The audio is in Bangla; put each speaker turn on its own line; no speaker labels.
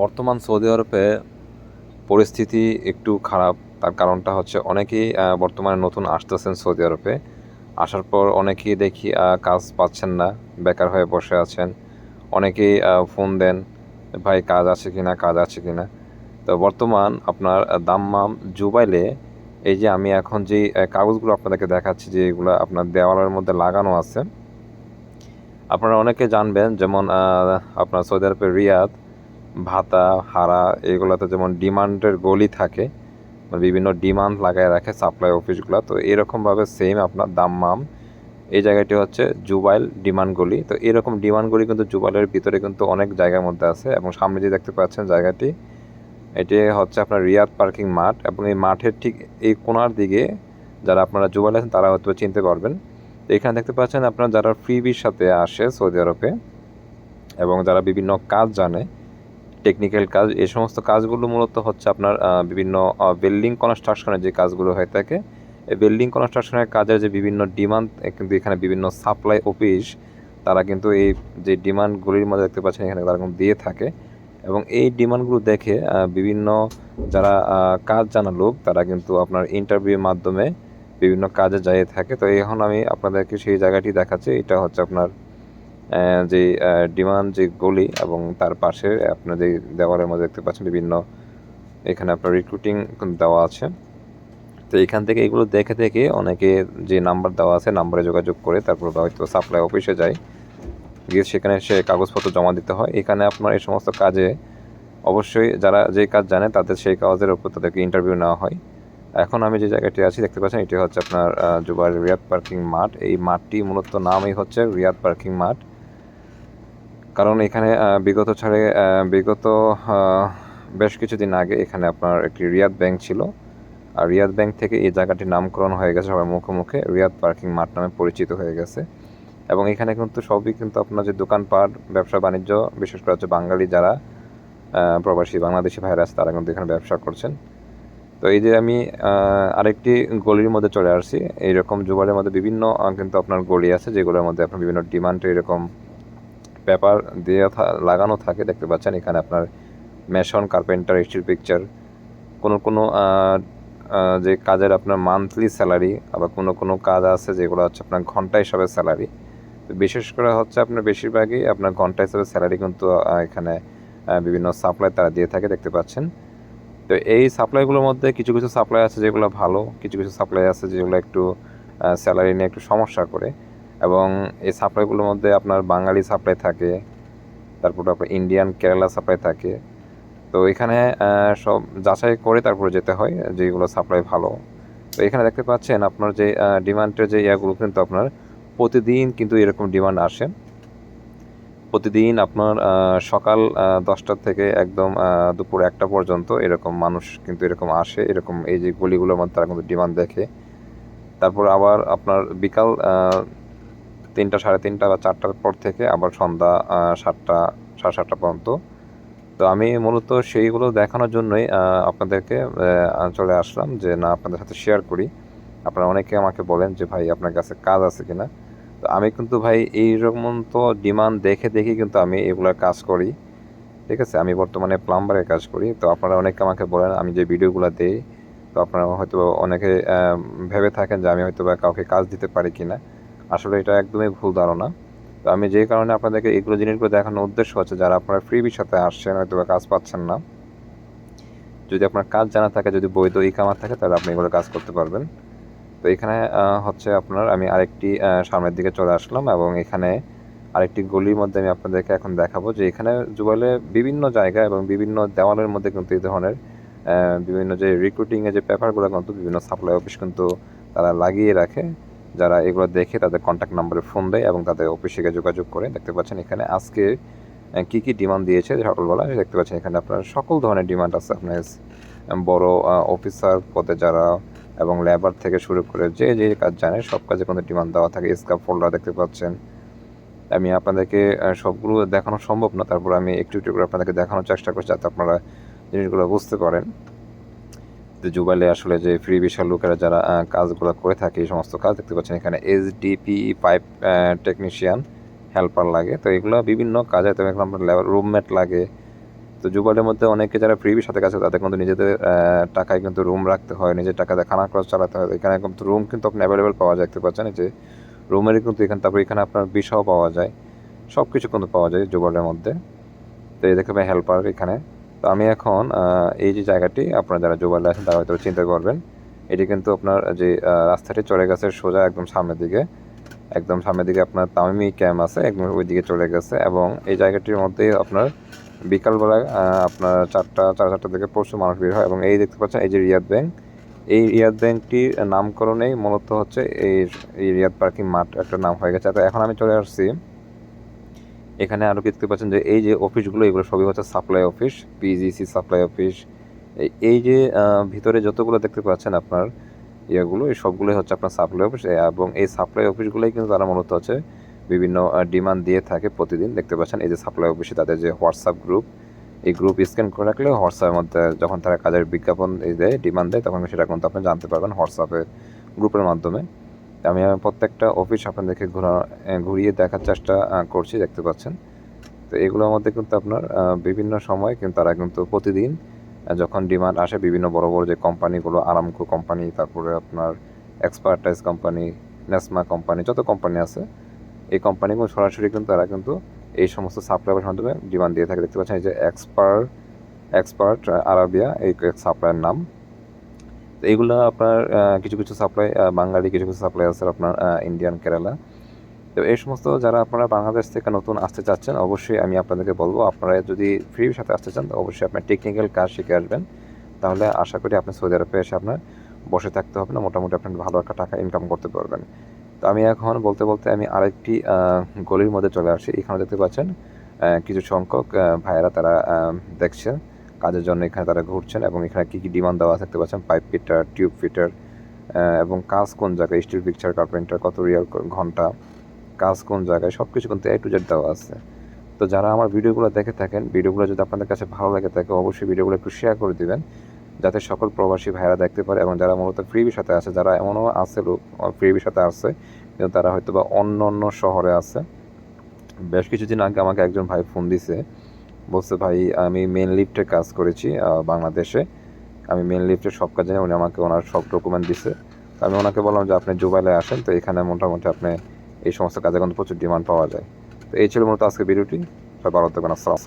বর্তমান সৌদি আরবে পরিস্থিতি একটু খারাপ। তার কারণটা হচ্ছে অনেকেই বর্তমানে নতুন আসতেছেন সৌদি আরবে। আসার পর অনেকেই দেখি কাজ পাচ্ছেন না, বেকার হয়ে বসে আছেন। অনেকেই ফোন দেন, ভাই, কাজ আছে কি না কাজ আছে কিনা? তো বর্তমান আপনার দাম্মাম জুবাইলে এই যে আমি এখন যে কাগজগুলো আপনাদেরকে দেখাচ্ছি, যে এগুলো আপনার দেওয়ালের মধ্যে লাগানো আছে, আপনারা অনেকে জানবেন, যেমন আপনার সৌদি আরবের রিয়াদ ভাতা, হারা, এগুলোতে যেমন ডিমান্ডের গলি থাকে মানে বিভিন্ন ডিমান্ড লাগায় রাখে সাপ্লাই অফিসগুলো, তো এরকমভাবে সেম আপনার দাম্মাম এই জায়গাটি হচ্ছে জুবাইল ডিমান্ড গলি, তো এরকম ডিমান্ড গলি কিন্তু জুবাইলের ভিতরে কিন্তু অনেক জায়গার মধ্যে আছে, এবং সামনে যে দেখতে পাচ্ছেন জায়গাটি, এটি হচ্ছে আপনার রিয়াদ পার্কিং মাঠ, এবং এই মাঠের ঠিক এই কোনার দিকে যারা আপনারা জুবাইল আছেন, তারা হয়তো চিনতে পারবেন। তো এখানে দেখতে পাচ্ছেন আপনারা যারা ফ্রিবির সাথে আসে সৌদি আরবে, এবং যারা বিভিন্ন কাজ জানে টেকনিক্যাল কাজ, এই সমস্ত কাজগুলো মূলত হচ্ছে আপনার বিভিন্ন বিল্ডিং কনস্ট্রাকশনের যে কাজগুলো হয়ে থাকে। এই বিল্ডিং কনস্ট্রাকশনের কাজের যে বিভিন্ন ডিমান্ড কিন্তু এখানে বিভিন্ন সাপ্লাই অফিস তারা কিন্তু এই যে ডিমান্ডগুলির মধ্যে দেখতে পাচ্ছেন, এখানে তারা কিন্তু দিয়ে থাকে। এবং এই ডিমান্ডগুলো দেখে বিভিন্ন যারা কাজ জানা লোক, তারা কিন্তু আপনার ইন্টারভিউর মাধ্যমে বিভিন্ন কাজে যাইয়ে থাকে। তো এখন আমি আপনাদেরকে সেই জায়গাটি দেখাচ্ছি, এটা হচ্ছে আপনার যে ডিমান্ড যে গলি এবং তার পাশে আপনার যে দেওয়ালের মধ্যে দেখতে পাচ্ছেন বিভিন্ন এখানে আপনার রিক্রুটিং দেওয়া আছে। তো এখান থেকে এগুলো দেখে দেখে অনেকে যে নাম্বার দেওয়া আছে নাম্বারে যোগাযোগ করে তারপর হয়তো সাপ্লাই অফিসে যায়। গিয়ে সেখানে সে কাগজপত্র জমা দিতে হয়। এখানে আপনার এই সমস্ত কাজে অবশ্যই যারা যে কাজ জানে তাদের সেই কাজের উপর তাদেরকে ইন্টারভিউ নেওয়া হয়। এখন আমি যে জায়গাটি আছি দেখতে পাচ্ছেন এটি হচ্ছে আপনার আহ, জুবাইর রিয়াদ পার্কিং মাঠ। এই মাঠটি মূলত নামই হচ্ছে রিয়াদ পার্কিং মাঠ। কারণ এখানে বিগত ছাড়ে বিগত বেশ কিছুদিন আগে এখানে আপনার একটি রিয়াদ ব্যাংক ছিল। আর রিয়াদ ব্যাংক থেকে এই জায়গাটির নামকরণ হয়ে গেছে সবার মুখে মুখে, রিয়াদ পার্কিং মাঠ নামে পরিচিত হয়ে গেছে। এবং এখানে কিন্তু সবই কিন্তু আপনার যে দোকানপাট, ব্যবসা বাণিজ্য, বিশেষ করে হচ্ছে বাঙালি যারা প্রবাসী বাংলাদেশি ভাইরা আছে, তারা কিন্তু এখানে ব্যবসা করছেন। তো এই যে আমি আরেকটি গলির মধ্যে চলে আসছি। এইরকম জুবালের মধ্যে বিভিন্ন কিন্তু আপনার গলি আছে, যেগুলোর মধ্যে আপনার বিভিন্ন ডিমান্ড এরকম পেপার দিয়ে থা- লাগানো থাকে, দেখতে পাচ্ছেন এখানে আপনার মেশন কার্পেন্টার, স্টিল পিকচার। কোনো কোনো যে কাজের আপনার মান্থলি স্যালারি আবার কোনো কোনো কাজ আছে যেগুলো হচ্ছে আপনার ঘণ্টা হিসাবে স্যালারি। তো বিশেষ করে হচ্ছে আপনার বেশিরভাগই আপনার ঘণ্টা হিসাবে স্যালারি কিন্তু এখানে বিভিন্ন সাপ্লাই তারা দিয়ে থাকে, দেখতে পাচ্ছেন। তো এই সাপ্লাইগুলোর মধ্যে কিছু কিছু সাপ্লাই আছে যেগুলো ভালো, কিছু কিছু সাপ্লাই আছে যেগুলো একটু স্যালারি নিয়ে একটু সমস্যা করে। এবং এই সাপ্লাইগুলোর মধ্যে আপনার বাঙালি সাপ্লাই থাকে, তারপর আপনার ইন্ডিয়ান কেরালা সাপ্লাই থাকে। তো এখানে সব যাচাই করে তারপরে যেতে হয় যেগুলো সাপ্লাই ভালো। তো এখানে দেখতে পাচ্ছেন আপনার যে ডিমান্ডের যে ইয়াগুলো কিন্তু আপনার প্রতিদিন কিন্তু এরকম ডিমান্ড আসে। প্রতিদিন আপনার সকাল দশটা থেকে একদম দুপুর একটা পর্যন্ত এরকম মানুষ কিন্তু এরকম আসে, এরকম এই যে গলিগুলোর মধ্যে তারা কিন্তু ডিমান্ড দেখে। তারপর আবার আপনার বিকাল তিনটা, সাড়ে তিনটা বা চারটার পর থেকে আবার সন্ধ্যা সাতটা, সাড়ে সাতটা পর্যন্ত। তো আমি মূলত সেইগুলো দেখানোর জন্যই আপনাদেরকে চলে আসলাম যে না, আপনাদের সাথে শেয়ার করি। আপনারা অনেকে আমাকে বলেন যে, ভাই, আপনার কাছে কাজ আছে কিনা? তো আমি কিন্তু ভাই, এইরকম তো ডিমান্ড দেখে দেখে কিন্তু আমি এগুলোর কাজ করি। ঠিক আছে? আমি বর্তমানে প্লাম্বারের কাজ করি। তো আপনারা অনেকে আমাকে বলেন, আমি যে ভিডিওগুলো দেই, তো আপনারা হয়তো অনেকে ভেবে থাকেন যে আমি হয়তো বা কাউকে কাজ দিতে পারি কিনা। আসলে এটা একদমই ভুল ধারণা। তো আমি যে কারণে আপনাদেরকে এগুলো জিনিসগুলো দেখানোর উদ্দেশ্য হচ্ছে, যারা আপনারা ফ্রিবির সাথে আসছেন হয়তো বা কাজ পাচ্ছেন না। যদি আপনার কাজ জানা থাকে, যদি বৈধ ই কামার থাকে, তাহলে আপনি এগুলো কাজ করতে পারবেন। তো এখানে হচ্ছে আপনার, আমি আরেকটি সামনের দিকে চলে আসলাম এবং এখানে আরেকটি গলির মধ্যে আমি আপনাদেরকে এখন দেখাবো যে এখানে জুবাইলে বিভিন্ন জায়গা এবং বিভিন্ন দেওয়ালের মধ্যে কিন্তু এই ধরনের বিভিন্ন যে রিক্রুটিংয়ের যে পেপারগুলো কিন্তু বিভিন্ন সাপ্লাই অফিস কিন্তু তারা লাগিয়ে রাখে। যারা এগুলো দেখে তাদের কন্ট্যাক্ট নাম্বারে ফোন দেয় এবং তাদের অফিসে গিয়ে যোগাযোগ করে, দেখতে পাচ্ছেন এখানে আজকে কি কি ডিমান্ড দিয়েছে সকালবেলা? দেখতে পাচ্ছেন এখানে আপনার সকল ধরনের ডিমান্ড আছে। আপনার বড় অফিসার পদে যারা এবং লেবার থেকে শুরু করে যে যে কাজ জানে, সব কাজে কিন্তু ডিমান্ড দেওয়া থাকে। স্কাপ ফোল্ডার দেখতে পাচ্ছেন। আমি আপনাদেরকে সবগুলো দেখানো সম্ভব না। তারপর আমি একটু একটু করে আপনাদেরকে দেখানোর চেষ্টা করছি যাতে আপনারা জিনিসগুলো বুঝতে পারেন। যে জুবাইলে আসলে যে ফ্রি বিশাল লোকেরা যারা কাজগুলো করে থাকে, এই সমস্ত কাজ দেখতে পাচ্ছেন এখানে এইচডিপি পাইপ টেকনিশিয়ান হেল্পার লাগে। তো এগুলো বিভিন্ন কাজে তো এখানে আপনার রুমমেট লাগে। তো জুবাইলের মধ্যে অনেকে যারা ফ্রিবির সাথে কাছে তাদের কিন্তু নিজেদের টাকায় কিন্তু রুম রাখতে হয়, নিজের টাকাতে খানা খরচ চালাতে হয়। এখানে কিন্তু রুম কিন্তু আপনি অ্যাভেলেবেল পাওয়া যায়, দেখতে পাচ্ছেন যে রুমের কিন্তু এখানে তারপর এখানে আপনার বিষাও পাওয়া যায়। সব কিছু কিন্তু পাওয়া যায় জুবাইলের মধ্যে। তো এই পাই হেল্পার এখানে। তো আমি এখন এই যে জায়গাটি, আপনারা যারা জুবাইলে আছেন, তারা হয়তো চিন্তা করবেন, এটি কিন্তু আপনার যে রাস্তাটি চলে গেছে সোজা একদম সামনের দিকে, একদম সামনের দিকে আপনার তামিমি ক্যাম্প আছে, একদম ওই দিকে চলে গেছে, এবং এই জায়গাটির মধ্যে আপনার বিকালবেলা আপনার চারটা চার চারটা থেকে প্রচুর মানুষ বের হয়, এবং এই দেখতে পাচ্ছেন, এই যে রিয়াদ ব্যাংক, এই রিয়াদ ব্যাংকটির নামকরণেই মূলত হচ্ছে এই রিয়াদ পার্কিং মাঠ একটা নাম হয়ে গেছে। তো এখন আমি চলে আসছি এখানে আরও দেখতে পাচ্ছেন যে এই যে অফিসগুলো, এগুলো সবই হচ্ছে supply office PGC supply office. এই- যে ভিতরে যতগুলো দেখতে পাচ্ছেন আপনার ইয়েগুলো, এই সবগুলোই হচ্ছে আপনার সাপ্লাই অফিস। এবং এই সাপ্লাই অফিসগুলোই কিন্তু তারা মূলত হচ্ছে বিভিন্ন ডিমান্ড দিয়ে থাকে প্রতিদিন। দেখতে পাচ্ছেন এই যে সাপ্লাই অফিসে তাদের যে হোয়াটসঅ্যাপ গ্রুপ, এই গ্রুপ স্ক্যান করে রাখলে হোয়াটসঅ্যাপের মধ্যে যখন তারা কাজের বিজ্ঞাপন দেয়, ডিমান্ড দেয়, তখন সেটা কিন্তু আপনি জানতে পারবেন হোয়াটসঅ্যাপের গ্রুপের মাধ্যমে। আমি প্রত্যেকটা অফিস আপনাদেরকে ঘোরা ঘুরিয়ে দেখার চেষ্টা করছি, দেখতে পাচ্ছেন। তো এগুলোর মধ্যে কিন্তু আপনার বিভিন্ন সময় কিন্তু তারা কিন্তু প্রতিদিন যখন ডিমান্ড আসে, বিভিন্ন বড় বড় যে কোম্পানিগুলো আরামকো কোম্পানি তারপরে আপনার এক্সপার্টাইজ কোম্পানি নেসমা কোম্পানি যত কোম্পানি আছে, এই কোম্পানিগুলো সরাসরি কিন্তু তারা কিন্তু এই সমস্ত সাপ্লাইয়ের মাধ্যমে ডিমান্ড দিয়ে থাকে। দেখতে পাচ্ছেন, এই যে এক্সপার্ট এক্সপার্ট আরাবিয়া এই সাপ্লাইয়ের নাম। তো এইগুলো আপনার কিছু কিছু সাপ্লাই বাঙালি কিছু কিছু সাপ্লাই আছে আপনার ইন্ডিয়ান কেরালা তো এই সমস্ত যারা আপনারা বাংলাদেশ থেকে নতুন আসতে চাচ্ছেন অবশ্যই আমি আপনাদেরকে বলব আপনারা যদি ফ্রির সাথে আসতে চান অবশ্যই আপনার টেকনিক্যাল কাজ শিখে আসবেন। তাহলে আশা করি আপনি সৌদি আরবে এসে আপনার বসে থাকতে হবে না মোটামুটি আপনি ভালো একটা টাকা ইনকাম করতে পারবেন। তো আমি এখন বলতে বলতে আমি আরেকটি গলির মধ্যে চলে আসছি এখানে দেখতে পাচ্ছেন কিছু সংখ্যক ভাইয়েরা তারা আহ, দেখছেন। কাজের জন্য এখানে তারা ঘুরছেন এবং এখানে কী কী ডিমান্ড দেওয়া দেখতে পাচ্ছেন পাইপ ফিটার টিউব ফিটার এবং কাজ কোন জায়গায় স্টিল পিকচার কার্পেন্টার কত রিয়াল ঘণ্টা, কাজ কোন জায়গায় সব কিছু কিন্তু এ টু জেড দেওয়া আছে। তো যারা আমার ভিডিওগুলো দেখে থাকেন, ভিডিওগুলো যদি আপনাদের কাছে ভালো লাগে থাকে, অবশ্যই ভিডিওগুলো একটু শেয়ার করে দিবেন, যাতে সকল প্রবাসী ভাইরা দেখতে পারে এবং যারা মূলত ফ্রিবির সাথে আছে, যারা এমনও আছে লোক ফ্রিবির সাথে আছে, কিন্তু তারা হয়তো বা অন্য অন্য শহরে আছে। বেশ কিছুদিন আগে আমাকে একজন ভাই ফোন দিছে বলছে, ভাই, আমি মেন লিফটে কাজ করেছি বাংলাদেশে। আমি মেন লিফটে সব কাজ জানি উনি আমাকে ওনার সব ডকুমেন্ট দিছে। তো আমি ওনাকে বললাম যে, আপনি জুবাইলে আসেন, তো এখানে মোটামুটি আপনি এই সমস্ত কাজে কিন্তু প্রচুর ডিমান্ড পাওয়া যায়। তো এই ছিল মূলত আজকে ভিডিওটি। সবাই ভালো থাকবেন, আসসালাম